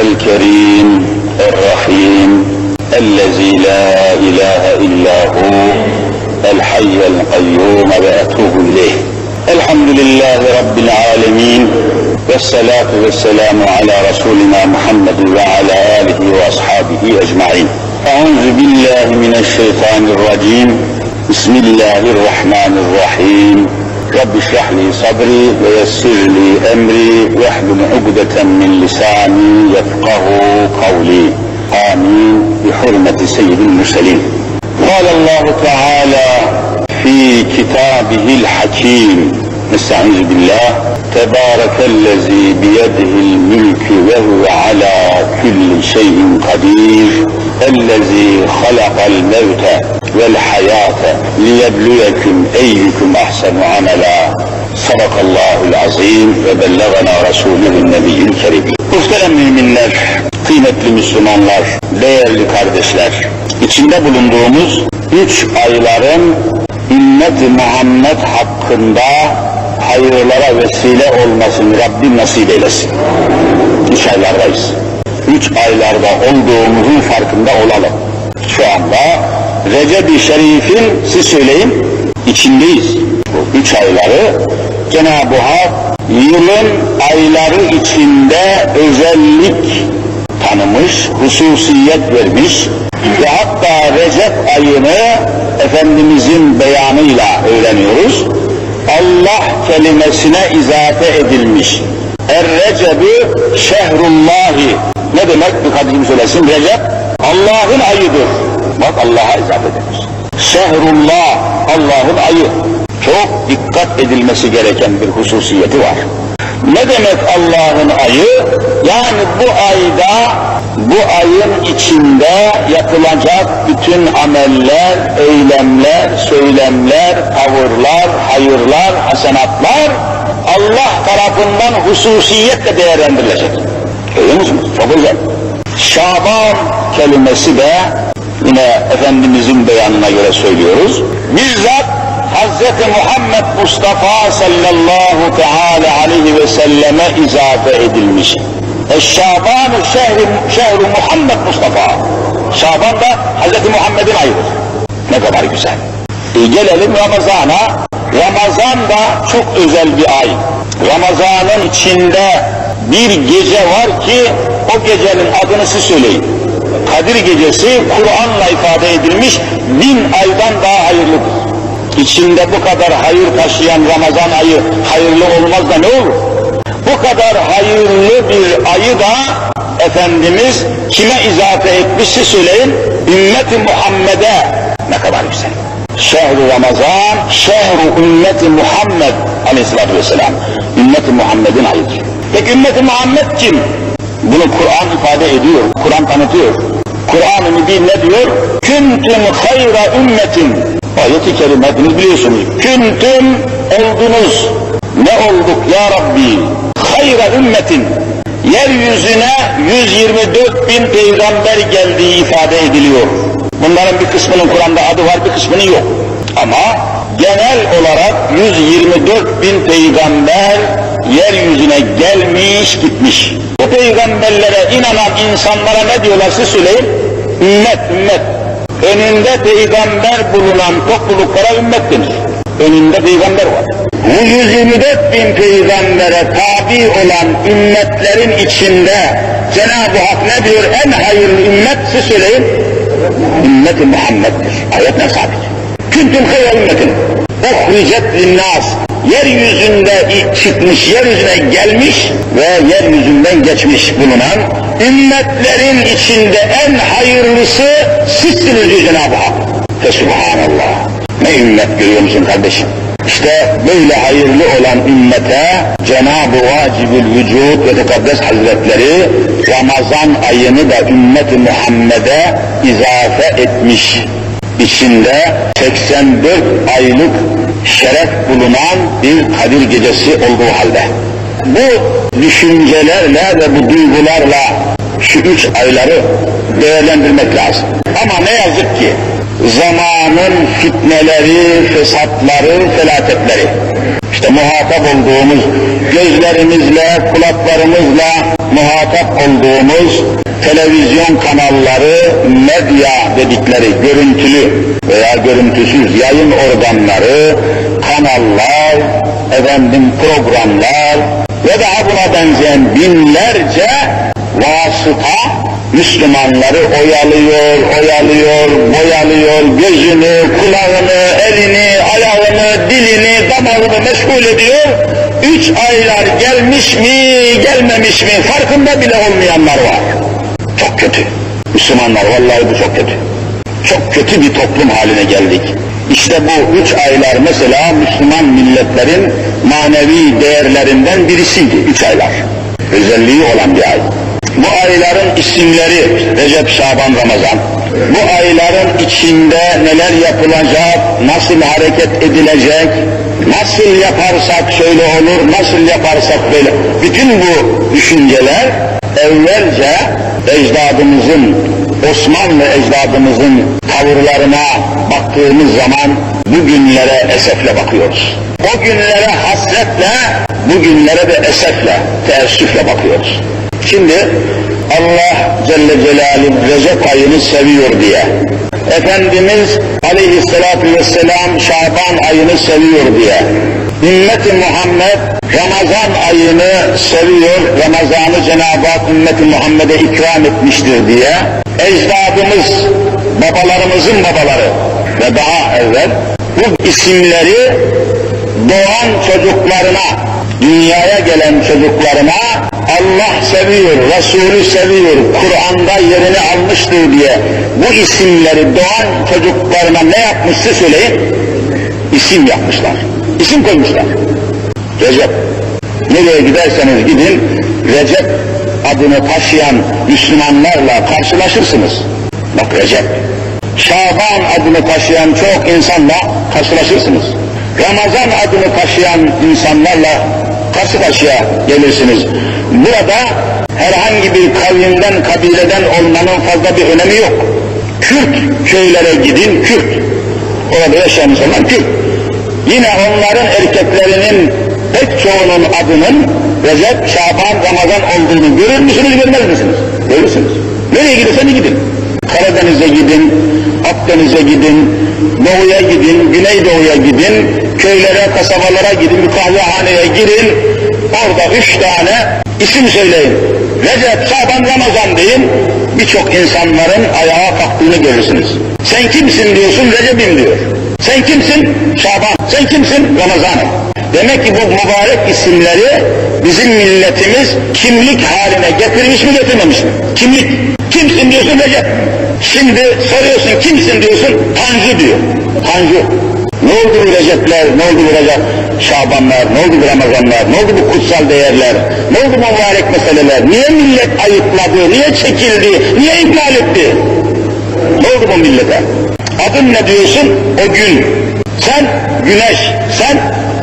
الكريم الرحيم الذي لا إله إلا هو الحي القيوم وأتوب إليه. الحمد لله رب العالمين والصلاة والسلام على رسولنا محمد وعلى آله وأصحابه أجمعين. أعوذ بالله من الشيطان الرجيم. بسم الله الرحمن الرحيم. رب اشرح لي صدري ويسر لي أمري واحلل عقدة من لساني يفقه قولي. آمين. بحرمة سيد المرسلين. قال الله تعالى في كتابه الحكيم نستعيذ بالله. تبارك الذي بيده الملك وهو على كل شيء قدير. الذي خلق الموت vel hayata liyebluyekum eyyukum ahsenu amela. Sadakallahul azim ve bellegana Resulühün nebiyyül kerim. Muhterem müminler, kıymetli Müslümanlar, değerli kardeşler, içinde bulunduğumuz üç ayların ümmet Muhammed hakkında hayırlara vesile olmasını Rabbim nasip eylesin. Üç aylardayız. Üç aylarda olduğumuzun farkında olalım. Şu anda Recep-i Şerif'in, siz söyleyin, içindeyiz. Bu üç ayları Cenab-ı Hak yılın ayları içinde özellik tanımış, hususiyet vermiş ve hatta Recep ayını Efendimizin beyanıyla öğreniyoruz. Allah kelimesine izafe edilmiş. Er-Recep'ü şehrullahi. Ne demek bir kadın söylesin? Recep Allah'ın ayıdır. Bak Allah'a izafe edilmiş. Şehrullah Allah'ın ayı. Çok dikkat edilmesi gereken bir hususiyeti var. Ne demek Allah'ın ayı? Yani bu ayda, bu ayın içinde yapılacak bütün ameller, eylemler, söylemler, tavırlar, hayırlar, hasenatlar Allah tarafından hususiyetle değerlendirilecek. Görüyor musunuz? Çok güzel. Şaban kelimesi de yine Efendimizin beyanına göre söylüyoruz. Bizzat Hz. Muhammed Mustafa sallallahu teala aleyhi ve selleme izafe edilmiş. Eşşaban şehri, şehri Muhammed Mustafa. Şaban da Hz. Muhammed'in ayıdır. Ne kadar güzel. E gelelim Ramazan'a. Ramazan da çok özel bir ay. Ramazan'ın içinde bir gece var ki o gecenin adını siz söyleyin. Kadir gecesi Kur'an'la ifade edilmiş bin aydan daha hayırlıdır. İçinde bu kadar hayır taşıyan Ramazan ayı hayırlı olmaz da ne olur? Bu kadar hayırlı bir ayı da Efendimiz kime izafe etmişse söyleyin, ümmeti Muhammed'e ne kadar güzel. Şehru Ramazan, şehru ümmeti Muhammed aleyhissalatü vesselam. Ümmeti Muhammed'in ayıdır. Peki ümmeti Muhammed kim? Bunu Kur'an ifade ediyor, Kur'an tanıtıyor. Kur'an-ı Mübin ne diyor? Küntüm hayra ümmetin. Ayet-i kerime hepiniz biliyorsunuz. Küntüm oldunuz. Ne olduk ya Rabbi? Hayra ümmetin. Yeryüzüne 124 bin peygamber geldiği ifade ediliyor. Bunların bir kısmının Kur'an'da adı var, bir kısmının yok. Ama genel olarak 124 bin peygamber yeryüzüne gelmiş gitmiş. Bu peygamberlere inanan insanlara ne diyorlar siz söyleyin? Ümmet, ümmet. Önünde peygamber bulunan topluluklara ümmet denir. Önünde peygamber var. Bu 124 bin peygambere tabi olan ümmetlerin içinde Cenab-ı Hak ne diyor? En hayırlı ümmet siz söyleyin. Ümmeti Muhammed'dir. Ayet ne sabit? Küntüm hayır ümmetin. Uhricet linnas. Yeryüzünde çıkmış, yeryüzüne gelmiş ve yeryüzünden geçmiş bulunan ümmetlerin içinde en hayırlısı sizsiniz diyor Cenab-ı Hak. Fesubhanallah. Ne ümmet görüyor musun kardeşim? İşte böyle hayırlı olan ümmete Cenab-ı Vacibül Vücud ve Tekaddes Hazretleri Ramazan ayını da ümmeti Muhammed'e izafe etmiş. İçinde 84 aylık şeref bulunan bir Kadir gecesi olduğu halde. Bu düşüncelerle ve bu duygularla şu üç ayları değerlendirmek lazım. Ama ne yazık ki zamanın fitneleri, fesatları, felaketleri, işte muhatap olduğumuz, gözlerimizle, kulaklarımızla muhatap olduğumuz televizyon kanalları, medya dedikleri görüntülü veya görüntüsüz yayın organları, kanallar, efendim programlar ve daha buna benzeyen binlerce vasıta Müslümanları oyalıyor, oyalıyor, boyalıyor, gözünü, kulağını, elini, ayağını, dilini, damağını meşgul ediyor. Üç aylar gelmiş mi, gelmemiş mi farkında bile olmayanlar var. Çok kötü. Müslümanlar vallahi bu çok kötü. Çok kötü bir toplum haline geldik. İşte bu üç aylar mesela Müslüman milletlerin manevi değerlerinden birisiydi üç aylar. Özelliği olan bir ay. Bu ayların isimleri Recep, Şaban, Ramazan. Bu ayların içinde neler yapılacak, nasıl hareket edilecek, nasıl yaparsak şöyle olur, nasıl yaparsak böyle. Bütün bu düşünceler evvelce ecdadımızın, Osmanlı ecdadımızın tavırlarına baktığımız zaman bugünlere esefle bakıyoruz. O günlere hasretle, bugünlere de esefle, teessüfle bakıyoruz. Şimdi Allah Celle Celaluhu Recep ayını seviyor diye, Efendimiz Aleyhisselatü Vesselam Şaban ayını seviyor diye, Ümmeti Muhammed Ramazan ayını seviyor, Ramazan'ı Cenab-ı Hak ümmeti Muhammed'e ikram etmiştir diye, ecdadımız, babalarımızın babaları ve daha evvel bu isimleri doğan çocuklarına, dünyaya gelen çocuklarına Allah seviyor, Resulü seviyor, Kur'an'da yerini almıştır diye bu isimleri doğan çocuklarına ne yapmıştı söyleyin? İsim yapmışlar. İsim koymuşlar. Recep. Nereye giderseniz gidin, Recep adını taşıyan Müslümanlarla karşılaşırsınız. Bak Recep. Şaban adını taşıyan çok insanla karşılaşırsınız. Ramazan adını taşıyan insanlarla karşı karşıya gelirsiniz. Burada herhangi bir kavimden, kabileden olmanın fazla bir önemi yok. Kürt köylere gidin, Kürt. Orada yaşayan insanlar Kürt. Yine onların erkeklerinin pek çoğunun adının Recep, Şaban, Ramazan olduğunu görür müsünüz, görmez misiniz? Görürsünüz. Nereye giderseniz gidin. Karadeniz'e gidin, Akdeniz'e gidin, Doğu'ya gidin, Güneydoğu'ya gidin, köylere, kasabalara gidin, bir kahvehaneye girin, orada üç tane isim söyleyin. Recep, Şaban, Ramazan deyin, birçok insanların ayağa kalktığını görürsünüz. Sen kimsin diyorsun, Recep'im diyor. Sen kimsin? Şaban. Sen kimsin? Ramazan. Demek ki bu mübarek isimleri bizim milletimiz kimlik haline getirmiş mi getirmemiş mi? Kimlik. Kimsin diyorsun Recep. Şimdi soruyorsun kimsin diyorsun Tanju diyor. Tanju. Ne oldu bu Recepler, ne oldu bu Recep Şabanlar, ne oldu bu Ramazanlar, ne oldu bu kutsal değerler, ne oldu bu mübarek meseleler, niye millet ayıpladı, niye çekildi, niye iptal etti? Ne oldu bu millete? Adın ne diyorsun? O gün. Sen güneş, sen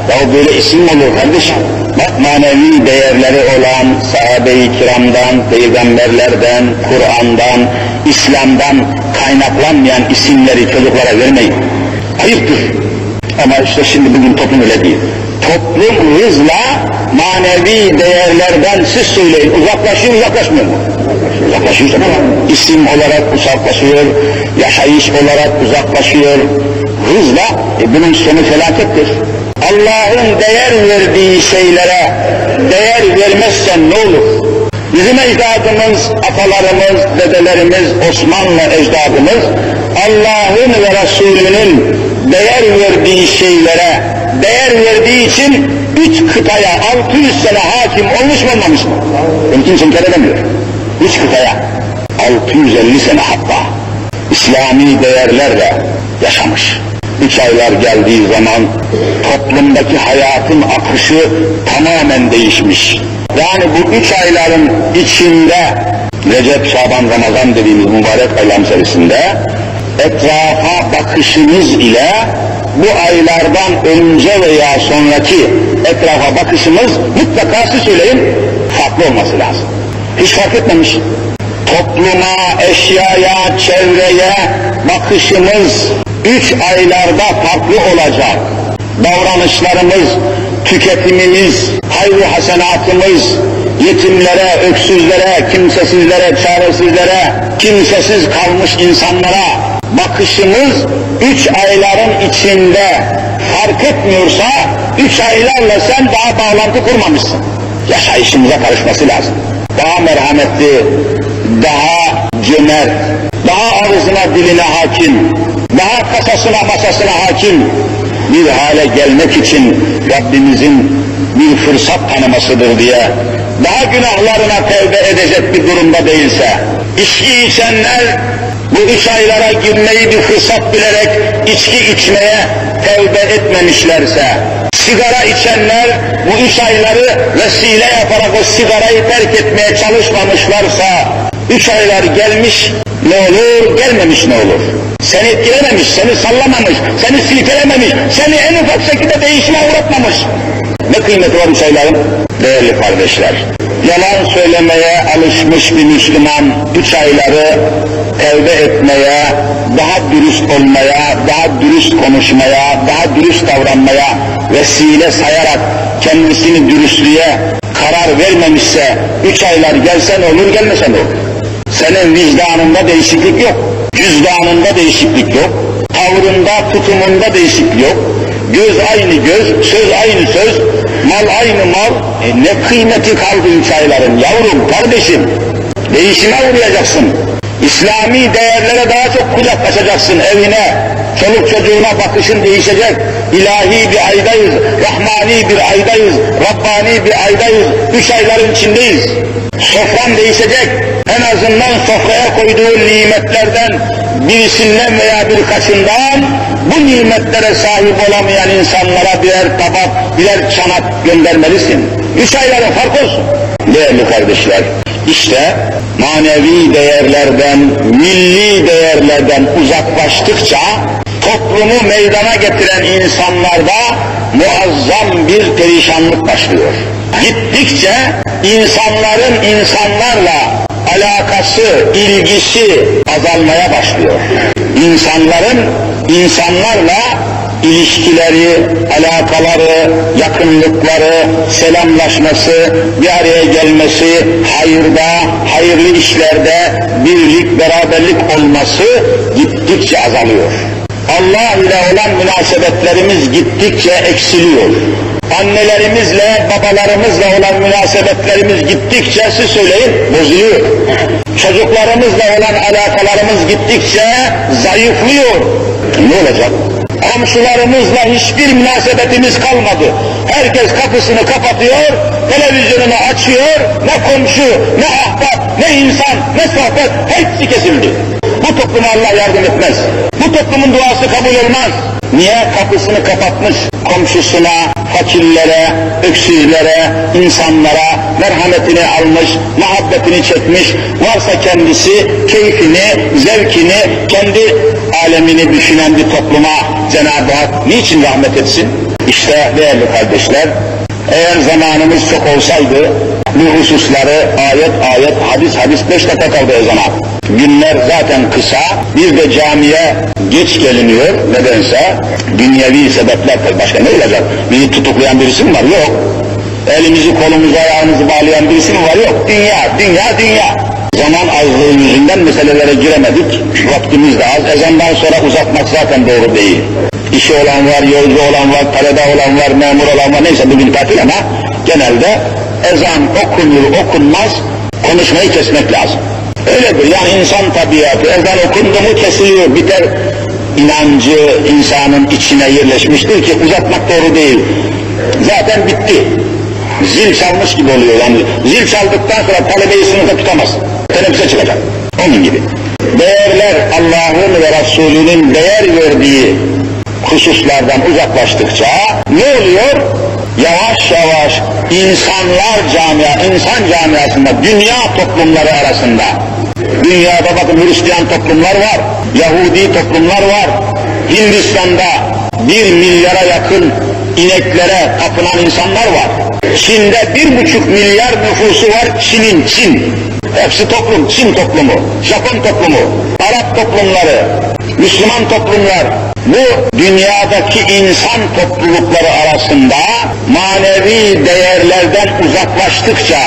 ya böyle isim mi olur kardeşim? Bak manevi değerleri olan sahabe-i kiramdan, peygamberlerden, Kur'an'dan, İslam'dan kaynaklanmayan isimleri çocuklara vermeyin. Ayıptır. Ama işte şimdi bugün toplum öyle değil. Toplum hızla manevi değerlerden siz söyleyin. Uzaklaşıyor, uzaklaşmıyor mu? Uzaklaşıyor tabii. İsim olarak uzaklaşıyor, yaşayış olarak uzaklaşıyor. Hızla, e bunun sonu felakettir. Allah'ın değer verdiği şeylere değer vermezsen ne olur? Bizim ecdadımız, atalarımız, dedelerimiz, Osmanlı ecdadımız Allah'ın ve Resulünün değer verdiği şeylere değer verdiği için üç kıtaya 600 sene hakim olmuş mu olmamış mı? Bunu kimse inkar edemiyor. Üç kıtaya 650 sene hatta İslami değerlerle yaşamış. Üç aylar geldiği zaman toplumdaki hayatın akışı tamamen değişmiş. Yani bu üç ayların içinde Recep, Şaban, Ramazan dediğimiz mübarek aylar içerisinde etrafa bakışımız ile bu aylardan önce veya sonraki etrafa bakışımız mutlaka siz söyleyin farklı olması lazım. Hiç fark etmemiş. Topluma, eşyaya, çevreye bakışımız üç aylarda farklı olacak. Davranışlarımız, tüketimimiz, hayır hasenatımız, yetimlere, öksüzlere, kimsesizlere, çaresizlere, kimsesiz kalmış insanlara bakışımız üç ayların içinde fark etmiyorsa üç aylarla sen daha bağlantı kurmamışsın. Yaşayışımıza karışması lazım. Daha merhametli, daha cömert, daha ağzına diline hakim, daha kasasına masasına hakim bir hale gelmek için Rabbimizin bir fırsat tanımasıdır diye daha günahlarına tevbe edecek bir durumda değilse, içki içenler bu üç aylara girmeyi bir fırsat bilerek içki içmeye tevbe etmemişlerse, sigara içenler bu üç ayları vesile yaparak o sigarayı terk etmeye çalışmamışlarsa, üç aylar gelmiş ne olur, gelmemiş ne olur? Seni etkilememiş, seni sallamamış, seni silkelememiş, seni en ufak şekilde değişime uğratmamış. Ne kıymeti var üç ayların? Değerli kardeşler, yalan söylemeye alışmış bir Müslüman üç ayları tevbe etmeye, daha dürüst olmaya, daha dürüst konuşmaya, daha dürüst davranmaya vesile sayarak kendisini dürüstlüğe karar vermemişse üç aylar gelsen olur gelmesen olur. Senin vicdanında değişiklik yok, cüzdanında değişiklik yok, tavrında, tutumunda değişiklik yok. Göz aynı göz, söz aynı söz, mal aynı mal. E ne kıymeti kaldı üç ayların yavrum, kardeşim. Değişime uğrayacaksın. İslami değerlere daha çok kucak açacaksın evine. Çoluk çocuğuna bakışın değişecek. İlahi bir aydayız, Rahmani bir aydayız, Rabbani bir aydayız. Üç ayların içindeyiz. Sofran değişecek. En azından sofraya koyduğu nimetlerden birisinden veya birkaçından bu nimetlere sahip olamayan insanlara birer tabak, birer çanak göndermelisin. Üç ayların fark olsun. Değerli kardeşler, işte manevi değerlerden, milli değerlerden uzaklaştıkça toplumu meydana getiren insanlarda muazzam bir perişanlık başlıyor. Gittikçe insanların insanlarla alakası, ilgisi azalmaya başlıyor. İnsanların insanlarla ilişkileri, alakaları, yakınlıkları, selamlaşması, bir araya gelmesi, hayırda, hayırlı işlerde birlik, beraberlik olması gittikçe azalıyor. Allah ile olan münasebetlerimiz gittikçe eksiliyor. Annelerimizle, babalarımızla olan münasebetlerimiz gittikçe, siz söyleyin, bozuluyor. Çocuklarımızla olan alakalarımız gittikçe zayıflıyor. Ne olacak? Komşularımızla hiçbir münasebetimiz kalmadı. Herkes kapısını kapatıyor, televizyonunu açıyor, ne komşu, ne ahbap, ne insan, ne sohbet, hepsi kesildi. Bu topluma Allah yardım etmez. Bu toplumun duası kabul olmaz. Niye? Kapısını kapatmış komşusuna, fakirlere, öksüzlere, insanlara merhametini almış, muhabbetini çekmiş, varsa kendisi keyfini, zevkini, kendi alemini düşünen bir topluma Cenab-ı Hak niçin rahmet etsin? İşte değerli kardeşler, eğer zamanımız çok olsaydı bu hususları ayet ayet, hadis hadis beş dakika kaldı ezana. Günler zaten kısa, bir de camiye geç geliniyor nedense. Dünyevi sebepler tabii başka ne olacak? Bizi tutuklayan birisi mi var? Yok. Elimizi kolumuzu ayağımızı bağlayan birisi mi var? Yok. Dünya, dünya, dünya. Zaman azlığı yüzünden meselelere giremedik. Vaktimiz de az. Ezandan sonra uzatmak zaten doğru değil. İşi olan var, yolcu olan var, talebe olan var, memur olan var. Neyse bugün tatil ama genelde ezan okunur okunmaz konuşmayı kesmek lazım. Öyledir yani insan tabiatı ezan okundu mu kesiliyor biter inancı insanın içine yerleşmiştir ki uzatmak doğru değil. Zaten bitti. Zil çalmış gibi oluyor yani. Zil çaldıktan sonra talebeyi sınıfta tutamaz. Teneffüse çıkacak. Onun gibi. Değerler Allah'ın ve Resulünün değer verdiği hususlardan uzaklaştıkça ne oluyor? Yavaş yavaş insanlar camia, insan camiasında, dünya toplumları arasında, dünyada bakın Hristiyan toplumlar var, Yahudi toplumlar var, Hindistan'da bir milyara yakın ineklere tapınan insanlar var. Çin'de bir buçuk milyar nüfusu var Çin'in, Çin. Hepsi toplum, Çin toplumu, Japon toplumu, Arap toplumları, Müslüman toplumlar, bu dünyadaki insan toplulukları arasında manevi değerlerden uzaklaştıkça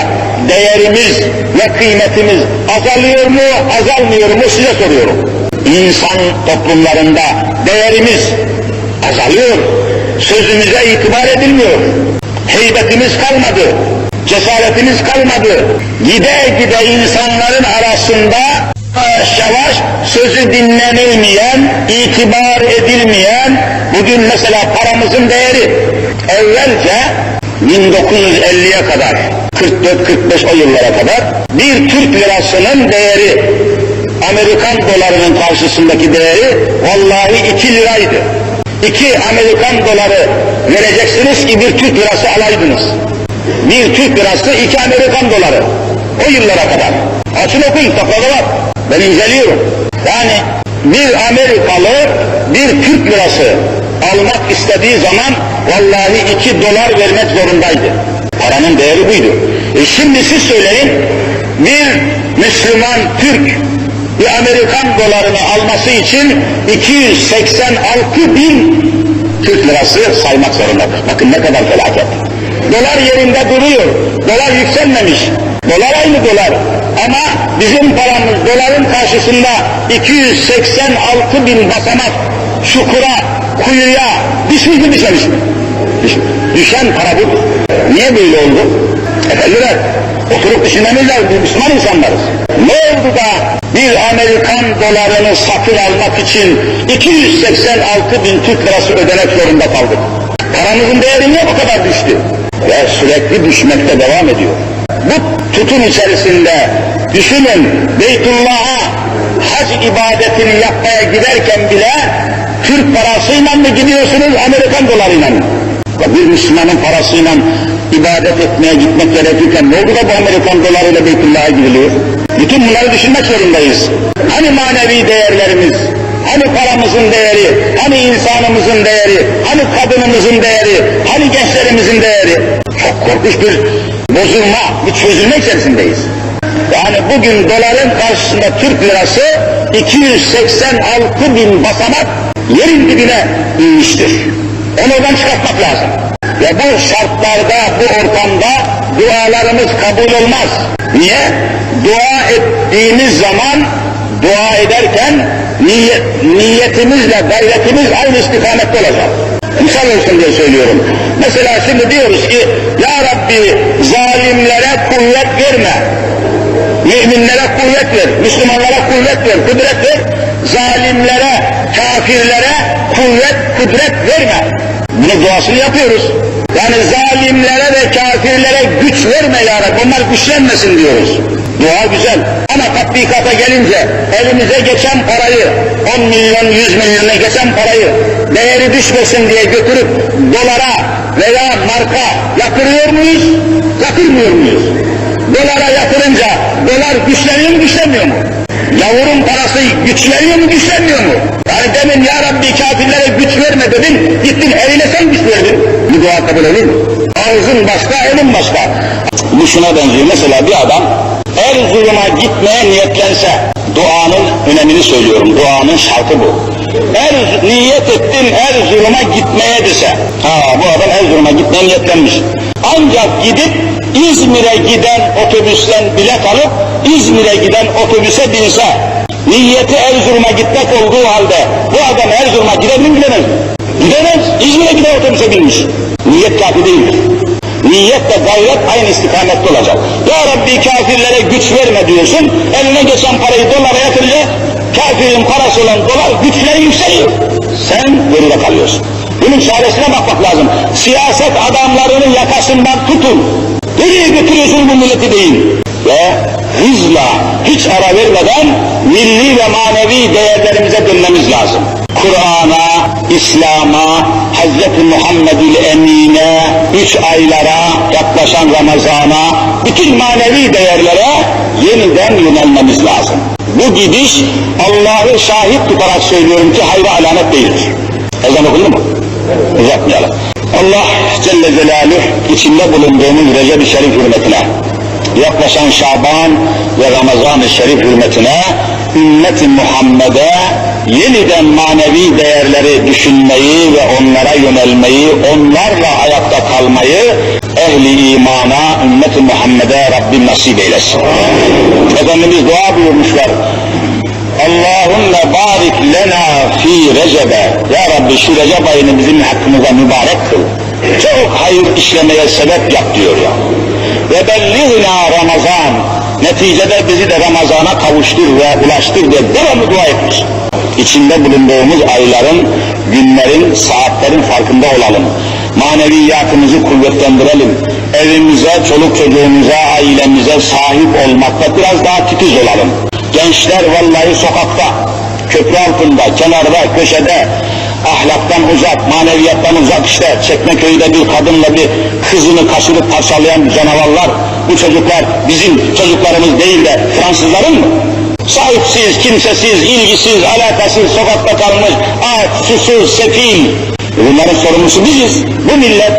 değerimiz ve kıymetimiz azalıyor mu, azalmıyor mu size soruyorum. İnsan toplumlarında değerimiz azalıyor, sözümüze itibar edilmiyor, heybetimiz kalmadı, cesaretimiz kalmadı. Gide gide insanların arasında yavaş yavaş sözü dinlenilmeyen, itibar edilmeyen, bugün mesela paramızın değeri evvelce 1950'ye kadar, 44-45 o yıllara kadar bir Türk lirasının değeri, Amerikan dolarının karşısındaki değeri vallahi 2 liraydı. 2 Amerikan doları vereceksiniz ki bir Türk lirası alaydınız. Bir Türk lirası 2 Amerikan doları. O yıllara kadar. Açın okuyun kitaplarda var. Ben inceliyorum. Yani bir Amerikalı bir Türk lirası almak istediği zaman vallahi 2 dolar vermek zorundaydı. Paranın değeri buydu. E şimdi siz söyleyin bir Müslüman Türk bir Amerikan dolarını alması için 286 bin Türk lirası saymak zorundadır. Bakın ne kadar felaket. Dolar yerinde duruyor. Dolar yükselmemiş. Dolar aynı dolar. Ama bizim paramız doların karşısında 286 bin basamak çukura, kuyuya düşmüş mü düşmemiş mi? Düşen para budur. Niye böyle oldu? Efendiler, oturup düşünmemiz lazım. Biz Müslüman insanlarız. Ne oldu da bir Amerikan dolarını satın almak için 286 bin Türk lirası ödemek zorunda kaldık? Paramızın değeri niye bu kadar düştü? Ve sürekli düşmekte devam ediyor. Bu tutun içerisinde düşünün Beytullah'a hac ibadetini yapmaya giderken bile Türk parasıyla mı gidiyorsunuz Amerikan dolarıyla mı? Bir Müslümanın parasıyla ibadet etmeye gitmek gerekirken ne oldu da bu Amerikan dolarıyla Beytullah'a gidiliyor? Bütün bunları düşünmek zorundayız. Hani manevi değerlerimiz, hani paramızın değeri, hani insanımızın değeri, hani kadınımızın değeri, hani gençlerimizin değeri? Çok korkunç bir bozulma, bir çözülme içerisindeyiz. Yani bugün doların karşısında Türk lirası 286 bin basamak yerin dibine inmiştir. Onu oradan çıkartmak lazım. Ve bu şartlarda, bu ortamda dualarımız kabul olmaz. Niye? Dua ettiğimiz zaman, dua ederken niyet, niyetimizle gayretimiz aynı istikamette olacak. Misal olsun diye söylüyorum. Mesela şimdi diyoruz ki, Ya Rabbi zalimlere kuvvet verme. Müminlere kuvvet ver, Müslümanlara kuvvet ver, kudret ver. Zalimlere, kafirlere kuvvet, kudret verme. Bunu duasını yapıyoruz. Yani zalimlere ve kafirlere güç verme ya Rabbi, onlar güçlenmesin diyoruz. Dua güzel ama tatbikata gelince elimize geçen parayı, 10 milyon, 100 milyona geçen parayı değeri düşmesin diye götürüp dolara veya marka yatırıyor muyuz? Yatırmıyor muyuz? Dolara yatırınca dolar güçleniyor mu güçlenmiyor mu? Yavurun parası güçleniyor mu güçlenmiyor mu? Yani demin ya Rabbi kafirlere güç verme dedin, gittin eline sen güç verdin. Bu dua kabul olur mu? Ağzın başka, elin başka. Bu şuna benziyor. Mesela bir adam Erzurum'a gitmeye niyetlense, duanın önemini söylüyorum, duanın şartı bu. Er, niyet ettim Erzurum'a gitmeye dese, ha bu adam Erzurum'a gitmeye niyetlenmiş. Ancak gidip İzmir'e giden otobüsten bilet alıp İzmir'e giden otobüse binse, niyeti Erzurum'a gitmek olduğu halde bu adam Erzurum'a gidebilir mi gidemez? Gidemez, İzmir'e giden otobüse binmiş. Niyet kafi değildir. Niyet ve gayret aynı istikamette olacak. Ya Rabbi kafirlere güç verme diyorsun, eline geçen parayı dolara yatırınca kafirin parası olan dolar güçleri yükseliyor. Sen geride kalıyorsun. Bunun çaresine bakmak lazım. Siyaset adamlarının yakasından tutun. Nereye götürüyorsun bu milleti deyin. Ve hızla, hiç ara vermeden milli ve manevi değerlerimize dönmemiz lazım. Kur'an'a, İslam'a, Hz. Muhammedül Emine, üç aylara, yaklaşan Ramazan'a, bütün manevi değerlere yeniden yönelmemiz lazım. Bu gidiş Allah'ı şahit tutarak söylüyorum ki hayra alamet değildir. Ezan okundu mu? Uzatmayalım. Allah Celle Celaluhu içinde bulunduğumuz Recep-i Şerif hürmetine, yaklaşan Şaban ve Ramazan-ı Şerif hürmetine ümmeti Muhammed'e yeniden manevi değerleri düşünmeyi ve onlara yönelmeyi, onlarla ayakta kalmayı ehli imana, ümmeti Muhammed'e Rabbim nasip eylesin. Efendimiz dua buyurmuşlar. Allahümme barik lena fi recebe. Ya Rabbi şu Recep ayını bizim hakkımıza mübarek kıl. Çok hayır işlemeye sebep yap diyor ya. Ve bellihna Ramazan. Neticede bizi de Ramazan'a kavuştur ve ulaştır diye devamlı dua etmiş. İçinde bulunduğumuz ayların, günlerin, saatlerin farkında olalım. Maneviyatımızı kuvvetlendirelim. Evimize, çoluk çocuğumuza, ailemize sahip olmakta biraz daha titiz olalım. Gençler vallahi sokakta, köprü altında, kenarda, köşede, ahlaktan uzak, maneviyattan uzak işte Çekmeköy'de bir kadınla bir kızını kaçırıp parçalayan canavarlar, bu çocuklar bizim çocuklarımız değil de Fransızların mı? Sahipsiz, kimsesiz, ilgisiz, alakasız, sokakta kalmış, aç, susuz, sefil. Bunların sorumlusu biziz, bu millet.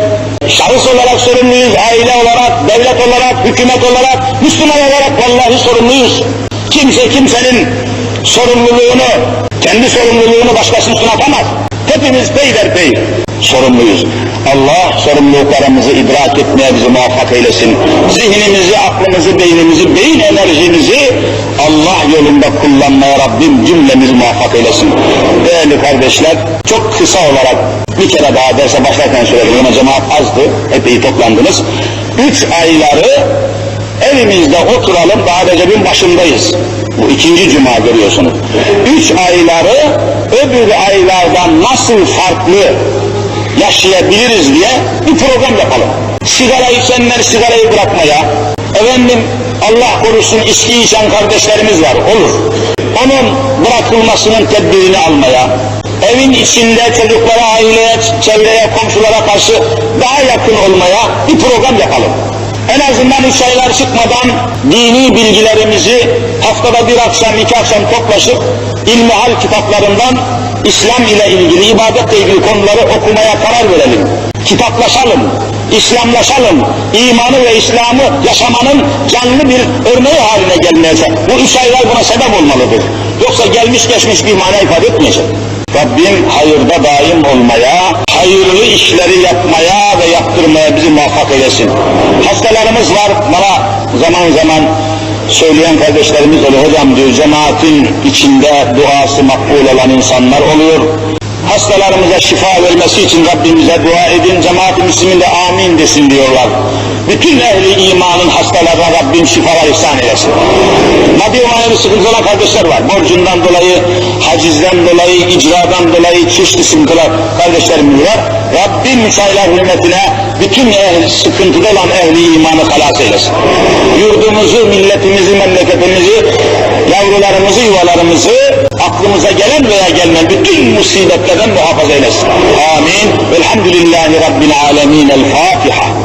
Şahıs olarak sorumluyuz, aile olarak, devlet olarak, hükümet olarak, Müslüman olarak vallahi sorumluyuz. Kimse kimsenin sorumluluğunu, kendi sorumluluğunu başkasının üstüne atamaz. Hepimiz peyderpey sorumluyuz. Allah sorumluluklarımızı idrak etmeye bizi muvaffak eylesin. Zihnimizi, aklımızı, beynimizi, beyin enerjimizi Allah yolunda kullanmaya Rabbim cümlemizi muvaffak eylesin. Değerli kardeşler, çok kısa olarak bir kere daha derse başlarken söyledim. Yine cemaat azdı, epey toplandınız. Üç ayları evimizde oturalım, daha Recep'in başındayız. Bu ikinci cuma görüyorsunuz. Üç ayları öbür aylardan nasıl farklı yaşayabiliriz diye bir program yapalım. Sigara içenler sigarayı bırakmaya, efendim Allah korusun içki içen kardeşlerimiz var, olur. Onun bırakılmasının tedbirini almaya, evin içinde çocuklara, aileye, çevreye, komşulara karşı daha yakın olmaya bir program yapalım. En azından üç aylar çıkmadan dini bilgilerimizi haftada bir akşam, iki akşam toplaşıp ilmihal kitaplarından İslam ile ilgili, ibadetle ilgili konuları okumaya karar verelim. Kitaplaşalım, İslamlaşalım, imanı ve İslam'ı yaşamanın canlı bir örneği haline gelmeyecek. Bu üç aylar buna sebep olmalıdır. Yoksa gelmiş geçmiş bir mana ifade etmeyecek. Rabbim hayırda daim olmaya, hayırlı işleri yapmaya ve yaptırmaya bizi muvaffak eylesin. Hastalarımız var, bana zaman zaman söyleyen kardeşlerimiz oluyor. Hocam diyor cemaatin içinde duası makbul olan insanlar oluyor. Hastalarımıza şifa vermesi için Rabbimize dua edin, cemaat-i müslimin de amin desin diyorlar. Bütün ehli imanın hastalarına Rabbim şifalar ihsan eylesin. Maddi manevi sıkıntı olan kardeşler var. Borcundan dolayı, hacizden dolayı, icradan dolayı çeşitli sıkıntılar kardeşlerimiz var. Rabbim üç aylar hürmetine bütün ehli, sıkıntıda olan ehli imanı halas eylesin. Yurdumuzu, milletimizi, memleketimizi, yavrularımızı, yuvalarımızı aklımıza gelen veya gelmeyen bütün musibetlerden muhafaza eylesin. Amin. Velhamdülillahi Rabbil alemin. El Fatiha.